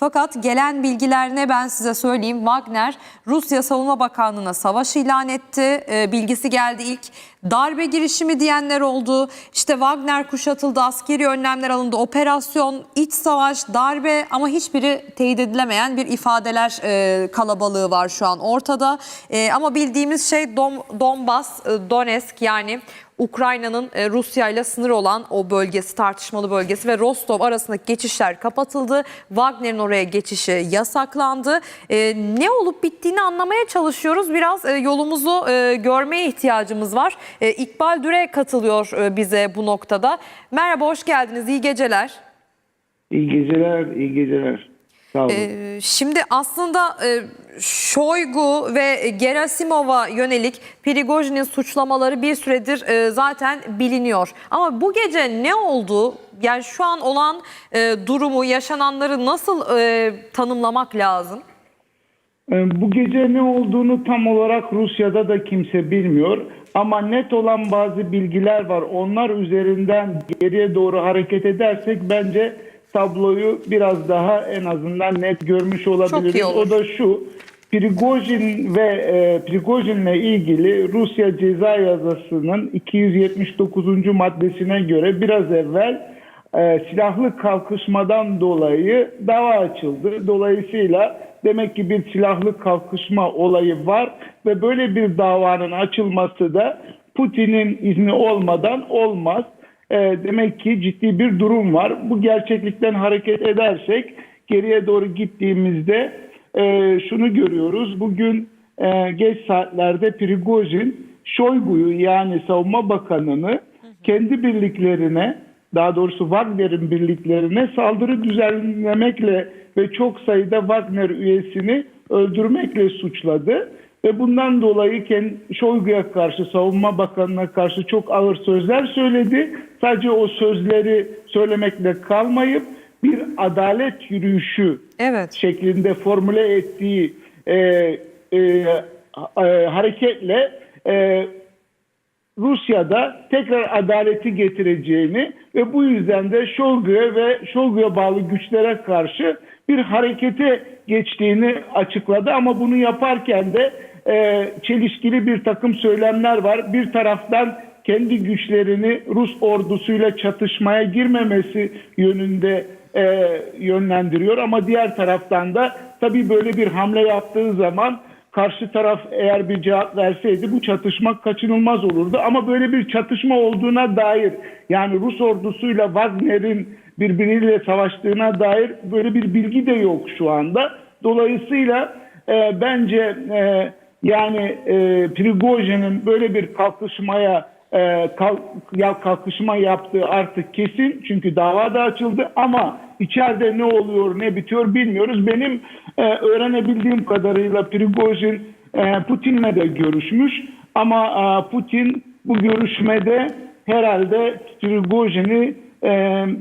Fakat gelen bilgiler ne ben size söyleyeyim. Wagner Rusya Savunma Bakanlığı'na savaş ilan etti. Ee, bilgisi geldi ilk. Darbe girişimi diyenler oldu. İşte Wagner kuşatıldı, askeri önlemler alındı, operasyon, iç savaş, darbe ama hiçbiri teyit edilemeyen bir ifadeler e, kalabalığı var şu an ortada. E, ama bildiğimiz şey Dom, Donbas, e, Donetsk yani Ukrayna'nın e, Rusya ile sınır olan o bölgesi, tartışmalı bölgesi ve Rostov arasındaki geçişler kapatıldı. Wagner'in oraya geçişi yasaklandı. E, ne olup bittiğini anlamaya çalışıyoruz. Biraz e, yolumuzu görmeye ihtiyacımız var. İkbal Düre katılıyor bize bu noktada. Merhaba, hoş geldiniz. İyi geceler. İyi geceler, iyi geceler. Sağ olun. Ee, Şimdi aslında e, Şoygu ve Gerasimov'a yönelik Prigojin'in suçlamaları bir süredir e, zaten biliniyor. Ama bu gece ne oldu? Yani şu an olan e, durumu, yaşananları nasıl e, tanımlamak lazım? Ee, Bu gece ne olduğunu tam olarak Rusya'da da kimse bilmiyor. Ama net olan bazı bilgiler var. Onlar üzerinden geriye doğru hareket edersek bence tabloyu biraz daha en azından net görmüş olabiliriz. O da şu. Prigojin ve e, Prigojin'le ilgili Rusya ceza yazısının 279. maddesine göre biraz evvel e, silahlı kalkışmadan dolayı dava açıldı. Dolayısıyla demek ki bir silahlı kalkışma olayı var ve böyle bir davanın açılması da Putin'in izni olmadan olmaz. E, demek ki ciddi bir durum var. Bu gerçeklikten hareket edersek geriye doğru gittiğimizde e, şunu görüyoruz. Bugün e, geç saatlerde Prigojin Şoygu'yu yani savunma bakanını kendi birliklerine daha doğrusu Wagner'in birliklerine saldırı düzenlemekle ve çok sayıda Wagner üyesini öldürmekle suçladı. Ve bundan dolayı Şoygu'ya karşı, Savunma Bakanı'na karşı çok ağır sözler söyledi. Sadece o sözleri söylemekle kalmayıp bir adalet yürüyüşü Evet. şeklinde formüle ettiği e, e, e, hareketle e, Rusya'da tekrar adaleti getireceğini ve bu yüzden de Şolgu'ya ve Şolgu'ya bağlı güçlere karşı bir harekete geçtiğini açıkladı. Ama bunu yaparken de e, çelişkili bir takım söylemler var. Bir taraftan kendi güçlerini Rus ordusuyla çatışmaya girmemesi yönünde e, yönlendiriyor. Ama diğer taraftan da tabii böyle bir hamle yaptığı zaman karşı taraf eğer bir cevap verseydi bu çatışma kaçınılmaz olurdu. Ama böyle bir çatışma olduğuna dair yani Rus ordusuyla Wagner'in birbiriyle savaştığına dair böyle bir bilgi de yok şu anda. Dolayısıyla e, bence e, yani e, Prigojin'in böyle bir kalkışmaya e, kalk, kalkışma yaptığı artık kesin çünkü dava da açıldı ama içeride ne oluyor ne bitiyor bilmiyoruz. Benim e, öğrenebildiğim kadarıyla Prigojin e, Putin'le de görüşmüş ama e, Putin bu görüşmede herhalde Prigojin'i e,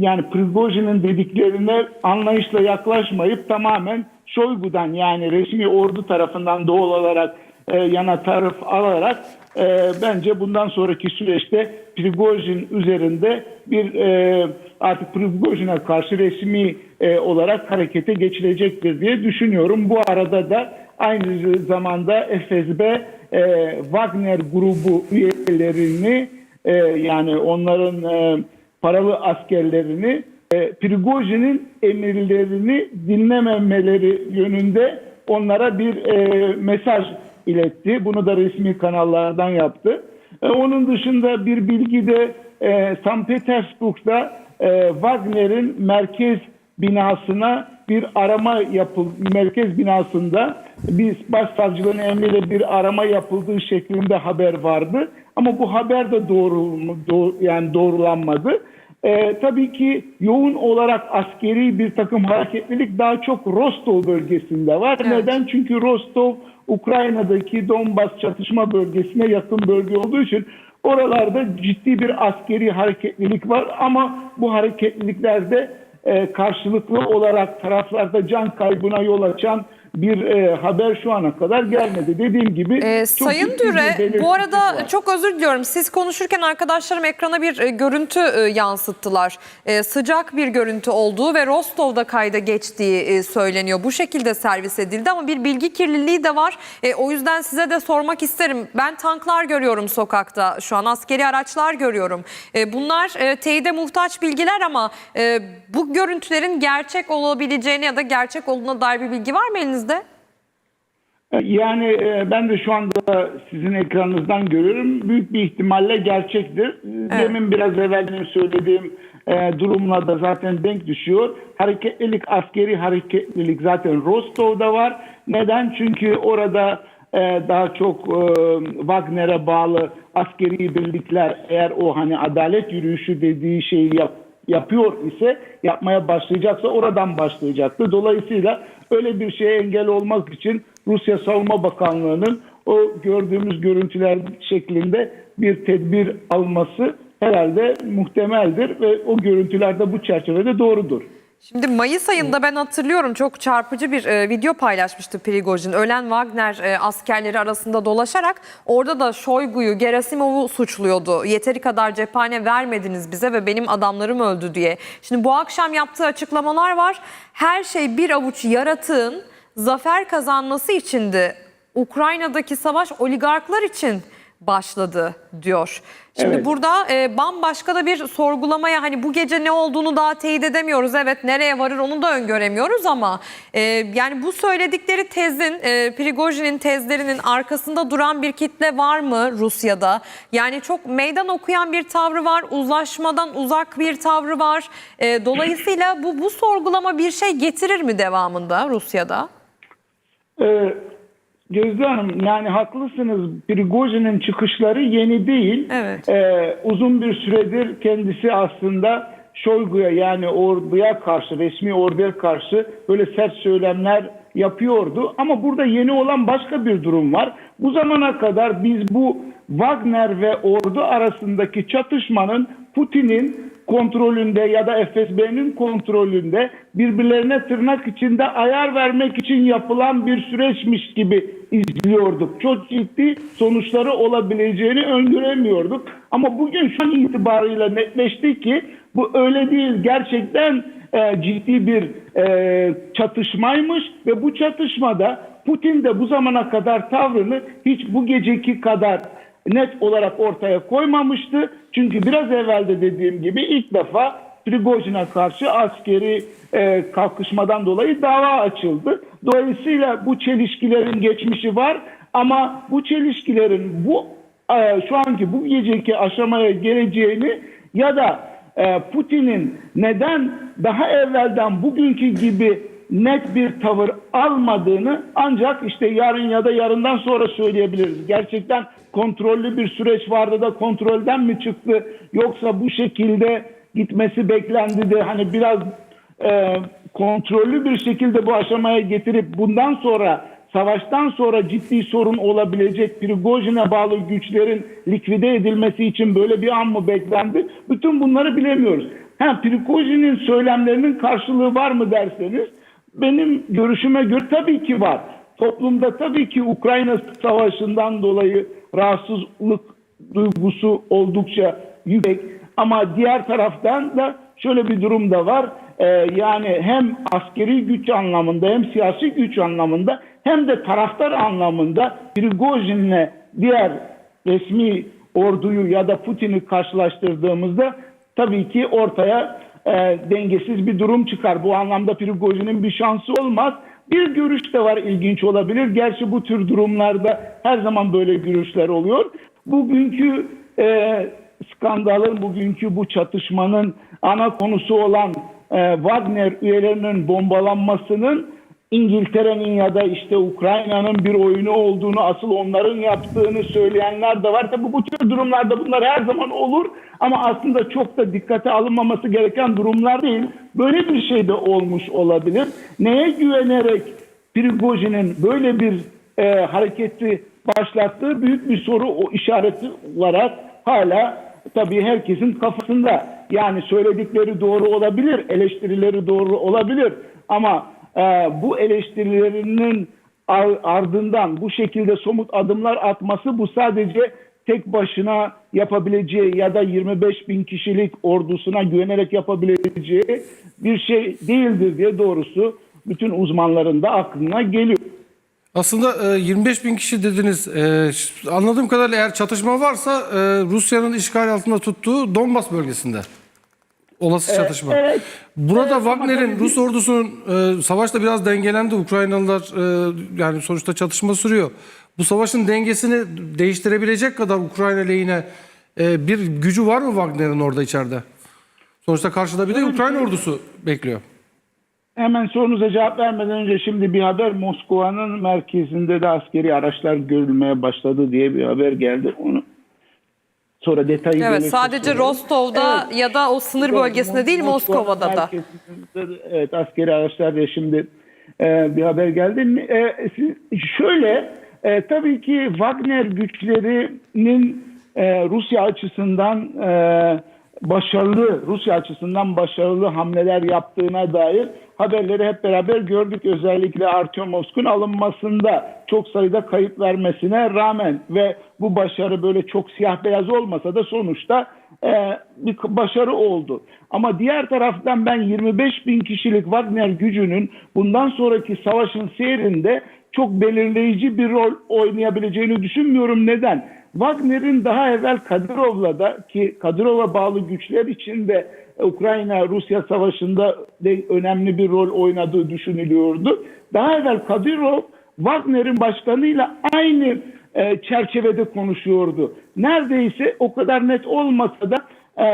yani Prigojin'in dediklerine anlayışla yaklaşmayıp tamamen Şoygu'dan yani resmi ordu tarafından doğal olarak e, yana taraf alarak e, bence bundan sonraki süreçte Prigojin üzerinde bir e, artık Prigojin'e karşı resmi e, olarak harekete geçilecektir diye düşünüyorum. Bu arada da aynı zamanda FSB e, Wagner grubu üyelerini e, yani onların e, paralı askerlerini e, Prigojin'in emirlerini dinlememeleri yönünde onlara bir e, mesaj iletti. Bunu da resmi kanallardan yaptı. E, onun dışında bir bilgi de e, St. Petersburg'da e, Wagner'in merkez binasına bir arama yapıl merkez binasında biz başsavcılığın emriyle bir arama yapıldığı şeklinde haber vardı. Ama bu haber de doğru, doğru yani doğrulanmadı. Ee, tabii ki yoğun olarak askeri bir takım hareketlilik daha çok Rostov bölgesinde var. Evet. Neden? Çünkü Rostov Ukrayna'daki Donbas çatışma bölgesine yakın bölge olduğu için oralarda ciddi bir askeri hareketlilik var. Ama bu hareketliliklerde e, karşılıklı olarak taraflarda can kaybına yol açan bir e, haber şu ana kadar gelmedi. Dediğim gibi Ee, çok Sayın Düre bu arada var. çok özür diliyorum. Siz konuşurken arkadaşlarım ekrana bir e, görüntü e, yansıttılar. E, sıcak bir görüntü olduğu ve Rostov'da kayda geçtiği e, söyleniyor. Bu şekilde servis edildi ama bir bilgi kirliliği de var. E, o yüzden size de sormak isterim. Ben tanklar görüyorum sokakta şu an askeri araçlar görüyorum. E, bunlar e, teyide muhtaç bilgiler ama e, bu görüntülerin gerçek olabileceğine ya da gerçek olduğuna dair bir bilgi var mı elinizde? Yani e, ben de şu anda sizin ekranınızdan görüyorum. Büyük bir ihtimalle gerçektir. Demin biraz evvel benim söylediğim e, durumla da zaten denk düşüyor. Hareketlilik, askeri hareketlilik zaten Rostov'da var. Neden? Çünkü orada e, daha çok e, Wagner'e bağlı askeri birlikler eğer o hani adalet yürüyüşü dediği şeyi yap, yapıyor ise yapmaya başlayacaksa oradan başlayacaktı. Dolayısıyla öyle bir şeye engel olmak için Rusya Savunma Bakanlığı'nın o gördüğümüz görüntüler şeklinde bir tedbir alması herhalde muhtemeldir ve o görüntüler de bu çerçevede doğrudur. Şimdi Mayıs ayında ben hatırlıyorum çok çarpıcı bir e, video paylaşmıştı Prigojin. Ölen Wagner e, askerleri arasında dolaşarak orada da Şoygu'yu, Gerasimov'u suçluyordu. Yeteri kadar cephane vermediniz bize ve benim adamlarım öldü diye. Şimdi bu akşam yaptığı açıklamalar var. Her şey bir avuç yaratığın zafer kazanması içindi. Ukrayna'daki savaş oligarklar için başladı diyor. Şimdi Evet. burada e, bambaşka da bir sorgulamaya hani bu gece ne olduğunu daha teyit edemiyoruz. Evet nereye varır onu da öngöremiyoruz ama e, yani bu söyledikleri tezin e, Prigojin'in tezlerinin arkasında duran bir kitle var mı Rusya'da? Yani çok meydan okuyan bir tavrı var, uzlaşmadan uzak bir tavrı var. E, dolayısıyla bu bu sorgulama bir şey getirir mi devamında Rusya'da? Ee, Gözde Hanım yani haklısınız. Prigojin'in çıkışları yeni değil. Evet. Ee, uzun bir süredir kendisi aslında Şoygu'ya yani orduya karşı, resmi orduya karşı böyle sert söylemler yapıyordu. Ama burada yeni olan başka bir durum var. Bu zamana kadar biz bu Wagner ve ordu arasındaki çatışmanın Putin'in kontrolünde ya da FSB'nin kontrolünde birbirlerine tırnak içinde ayar vermek için yapılan bir süreçmiş gibi izliyorduk. Çok ciddi sonuçları olabileceğini öngöremiyorduk. Ama bugün şu an itibarıyla netleşti ki bu öyle değil. Gerçekten e, ciddi bir e, çatışmaymış ve bu çatışmada Putin de bu zamana kadar tavrını hiç bu geceki kadar net olarak ortaya koymamıştı. Çünkü biraz evvel de dediğim gibi ilk defa Prigojin'e karşı askeri e, kalkışmadan dolayı dava açıldı. Dolayısıyla bu çelişkilerin geçmişi var ama bu çelişkilerin bu e, şu anki bu geceki aşamaya geleceğini ya da e, Putin'in neden daha evvelden bugünkü gibi net bir tavır almadığını ancak işte yarın ya da yarından sonra söyleyebiliriz. Gerçekten kontrollü bir süreç vardı da kontrolden mi çıktı yoksa bu şekilde gitmesi beklendi de hani biraz e, kontrollü bir şekilde bu aşamaya getirip bundan sonra savaştan sonra ciddi sorun olabilecek Prigojin'e bağlı güçlerin likvide edilmesi için böyle bir an mı beklendi? Bütün bunları bilemiyoruz. Ha, Prigojin'in söylemlerinin karşılığı var mı derseniz benim görüşüme göre tabii ki var. Toplumda tabii ki Ukrayna savaşından dolayı rahatsızlık duygusu oldukça yüksek. Ama diğer taraftan da şöyle bir durum da var. Ee, yani hem askeri güç anlamında hem siyasi güç anlamında hem de taraftar anlamında Prigojin'le diğer resmi orduyu ya da Putin'i karşılaştırdığımızda tabii ki ortaya e, dengesiz bir durum çıkar. Bu anlamda Prigojin'in bir şansı olmaz. Bir görüş de var ilginç olabilir. Gerçi bu tür durumlarda her zaman böyle görüşler oluyor. Bugünkü e, skandalın, bugünkü bu çatışmanın ana konusu olan e, Wagner üyelerinin bombalanmasının İngiltere'nin ya da işte Ukrayna'nın bir oyunu olduğunu, asıl onların yaptığını söyleyenler de var. Tabii bu tür durumlarda bunlar her zaman olur ama aslında çok da dikkate alınmaması gereken durumlar değil. Böyle bir şey de olmuş olabilir. Neye güvenerek Prigojin'in böyle bir e, hareketi başlattığı büyük bir soru o işareti olarak hala tabii herkesin kafasında. Yani söyledikleri doğru olabilir, eleştirileri doğru olabilir ama bu eleştirilerinin ar- ardından bu şekilde somut adımlar atması bu sadece tek başına yapabileceği ya da 25 bin kişilik ordusuna güvenerek yapabileceği bir şey değildir diye doğrusu bütün uzmanların da aklına geliyor. Aslında e, 25 bin kişi dediniz. E, Anladığım kadarıyla eğer çatışma varsa e, Rusya'nın işgal altında tuttuğu Donbas bölgesinde. Olası çatışma. evet. Burada Evet, Wagner'in Rus ordusunun e, savaşta biraz dengelendi. Ukraynalılar e, yani sonuçta çatışma sürüyor. Bu savaşın dengesini değiştirebilecek kadar Ukrayna lehine e, bir gücü var mı Wagner'in orada içeride? Sonuçta karşıda bir de Ukrayna ordusu bekliyor. Hemen sorunuza cevap vermeden önce şimdi bir haber Moskova'nın merkezinde de askeri araçlar görülmeye başladı diye bir haber geldi. Onu sonra detayı Evet sadece söylerim. Rostov'da ya da o sınır bölgesinde değil Moskova Moskova'da da. Evet askeri araçlar diye şimdi e, bir haber geldi. E, şöyle e, tabii ki Wagner güçlerinin e, Rusya açısından e, başarılı Rusya açısından başarılı hamleler yaptığına dair haberleri hep beraber gördük. Özellikle Artyomovsk'un alınmasında çok sayıda kayıp vermesine rağmen ve bu başarı böyle çok siyah beyaz olmasa da sonuçta e, bir başarı oldu. Ama diğer taraftan ben 25 bin kişilik Wagner gücünün bundan sonraki savaşın seyrinde çok belirleyici bir rol oynayabileceğini düşünmüyorum. Neden? Wagner'in daha evvel Kadirov'la da ki Kadirov'a bağlı güçler için de Ukrayna-Rusya savaşında de önemli bir rol oynadığı düşünülüyordu. Daha evvel Kadirov Wagner'in başkanıyla aynı e, çerçevede konuşuyordu. Neredeyse o kadar net olmasa da e,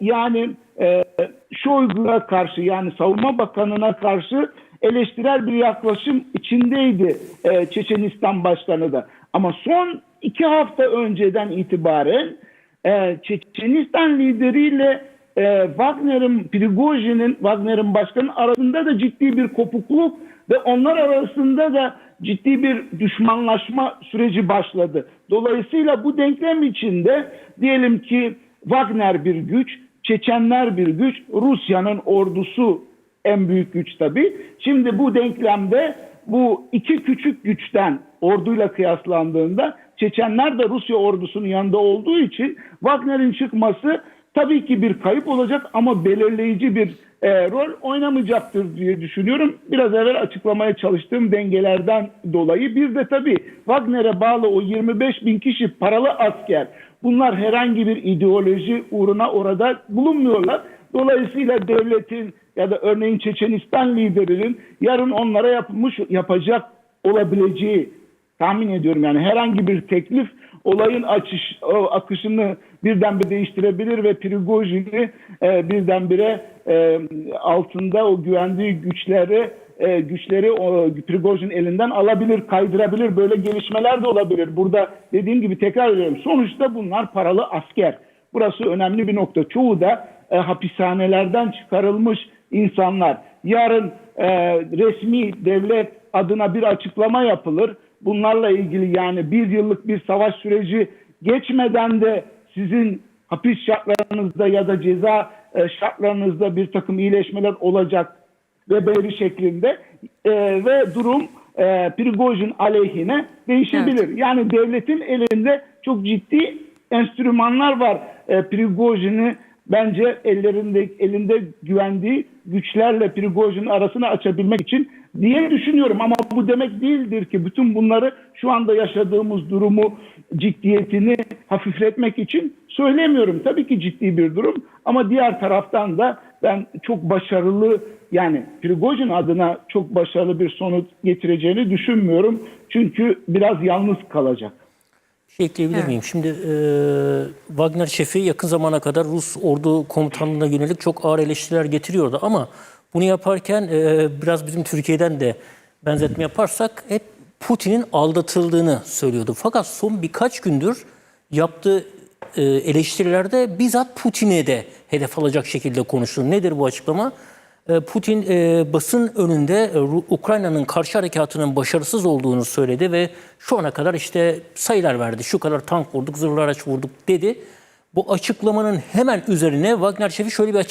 yani e, Şoygu'ya karşı yani Savunma Bakanı'na karşı eleştirel bir yaklaşım içindeydi e, Çeçenistan Başkanı da. Ama son iki hafta önceden itibaren e, Çeçenistan lideriyle e, Wagner'in, Prigojin'in, Wagner'in başkanın arasında da ciddi bir kopukluk ve onlar arasında da ciddi bir düşmanlaşma süreci başladı. Dolayısıyla bu denklem içinde diyelim ki Wagner bir güç, Çeçenler bir güç, Rusya'nın ordusu en büyük güç tabii. Şimdi bu denklemde bu iki küçük güçten orduyla kıyaslandığında Çeçenler de Rusya ordusunun yanında olduğu için Wagner'in çıkması tabii ki bir kayıp olacak ama belirleyici bir e, rol oynamayacaktır diye düşünüyorum. Biraz evvel açıklamaya çalıştığım dengelerden dolayı. Bir de tabii Wagner'e bağlı o 25 bin kişi paralı asker. Bunlar herhangi bir ideoloji uğruna orada bulunmuyorlar. Dolayısıyla devletin ya da örneğin Çeçenistan liderinin yarın onlara yapmış yapacak olabileceği tahmin ediyorum yani herhangi bir teklif olayın açış akışını birdenbire değiştirebilir ve Prigojin'i e, birdenbire e, altında o güvendiği güçleri e, güçleri o Prigojin elinden alabilir, kaydırabilir. Böyle gelişmeler de olabilir. Burada dediğim gibi tekrar ediyorum. Sonuçta bunlar paralı asker. Burası önemli bir nokta. Çoğu da e, hapishanelerden çıkarılmış insanlar. Yarın e, resmi devlet adına bir açıklama yapılır. Bunlarla ilgili yani bir yıllık bir savaş süreci geçmeden de sizin hapis şartlarınızda ya da ceza e, şartlarınızda bir takım iyileşmeler olacak ve böyle şeklinde e, ve durum e, Prigojin aleyhine değişebilir. Yani devletin elinde çok ciddi enstrümanlar var. E, Prigojin'i bence ellerinde elinde güvendiği güçlerle Prigojin arasını açabilmek için diye düşünüyorum ama bu demek değildir ki bütün bunları şu anda yaşadığımız durumu ciddiyetini hafifletmek için söylemiyorum. Tabii ki ciddi bir durum ama diğer taraftan da ben çok başarılı yani Prigojin adına çok başarılı bir sonuç getireceğini düşünmüyorum. Çünkü biraz yalnız kalacak. Bir şey ekleyebilir Evet. miyim? Şimdi e, Wagner şefi yakın zamana kadar Rus ordu komutanlığına yönelik çok ağır eleştiriler getiriyordu ama bunu yaparken e, biraz bizim Türkiye'den de benzetme yaparsak hep Putin'in aldatıldığını söylüyordu. Fakat son birkaç gündür yaptığı e, eleştirilerde bizzat Putin'e de hedef alacak şekilde konuştu. Nedir bu açıklama? E, Putin e, basın önünde e, Ukrayna'nın karşı harekatının başarısız olduğunu söyledi ve şu ana kadar işte sayılar verdi. Şu kadar tank vurduk, zırhlı araç vurduk dedi. Bu açıklamanın hemen üzerine Wagner şefi şöyle bir açıklama